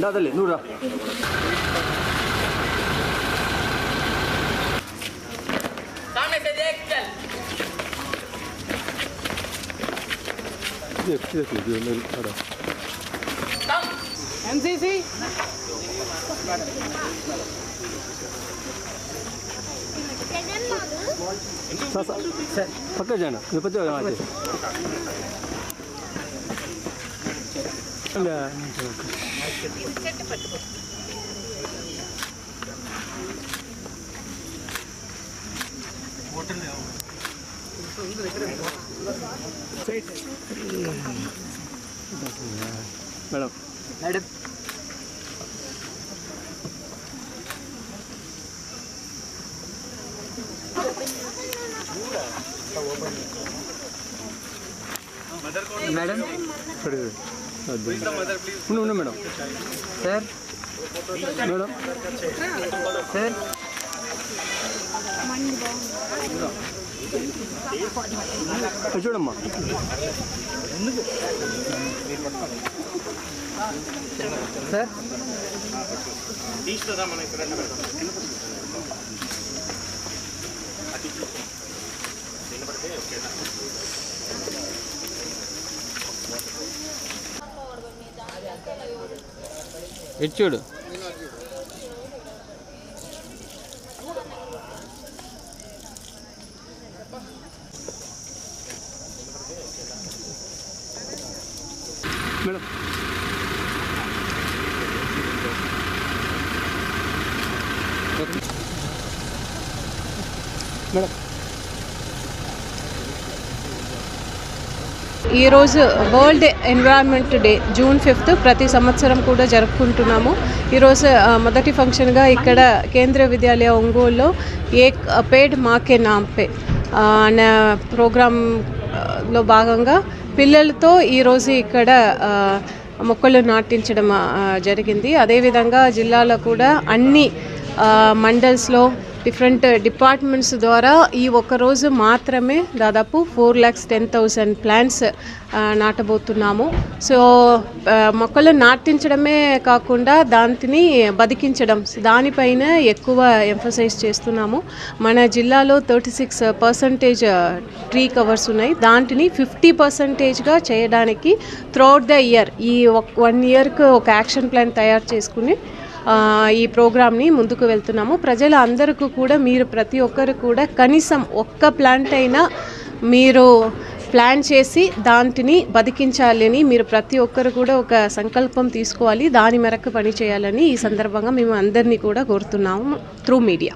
Datele, Nura. सामने से देख चल देख देख लीजिए मेरे खड़ा कम एमसीसी ಪಕ್ಕ ಜನ ಇಪ್ಪತ್ತು ಅಲ್ಲ ಮೇಡಮ್ ಮೇಡಮ್ మేడం ఇక్కడ ఉండు మేడం సార్ మేడం సార్ చూడమ్మా. సార్ తీసుకుందాం మనం ఇక్కడ ഇടിച്ചുവിട് മേഡം. മേഡം. ఈరోజు world environment day June fifth ప్రతి సంవత్సరం కూడా జరుపుకుంటున్నాము. ఈరోజు మొదటి ఫంక్షన్గా ఇక్కడ కేంద్రీయ విద్యాలయ ఒంగోలులో ఏక్ పేడ్ మాకే నాంపే అనే ప్రోగ్రాంలో భాగంగా పిల్లలతో ఈరోజు ఇక్కడ మొక్కలు నాటించడం జరిగింది. అదేవిధంగా జిల్లాలో కూడా అన్ని మండల్స్లో డిఫరెంట్ డిపార్ట్మెంట్స్ ద్వారా ఈ ఒక్క రోజు మాత్రమే దాదాపు four lakhs ten thousand plants నాటబోతున్నాము. So మొక్కలు నాటించడమే కాకుండా దానిని బతికించడం దానిపైన ఎక్కువ ఎంఫసైజ్ చేస్తున్నాము. మన జిల్లాలో thirty six percentage tree covers ఉన్నాయి. దాంటిని ఫిఫ్టీ పర్సంటేజ్గా చేయడానికి త్రూఅవుట్ ద ఇయర్ ఈ వన్ ఇయర్కి ఒక యాక్షన్ ప్లాన్ తయారు చేసుకుని ఈ ప్రోగ్రామ్ని ముందుకు వెళ్తున్నాము. ప్రజల అందరికీ కూడా మీరు ప్రతి ఒక్కరు కూడా కనీసం ఒక్క ప్లాంట్ అయినా మీరు ప్లాన్ చేసి దాంటిని బతికించాలని మీరు ప్రతి ఒక్కరు కూడా ఒక సంకల్పం తీసుకోవాలి. దాని మేరకు పని చేయాలని ఈ సందర్భంగా మేము అందరినీ కూడా కోరుతున్నాము త్రూ మీడియా.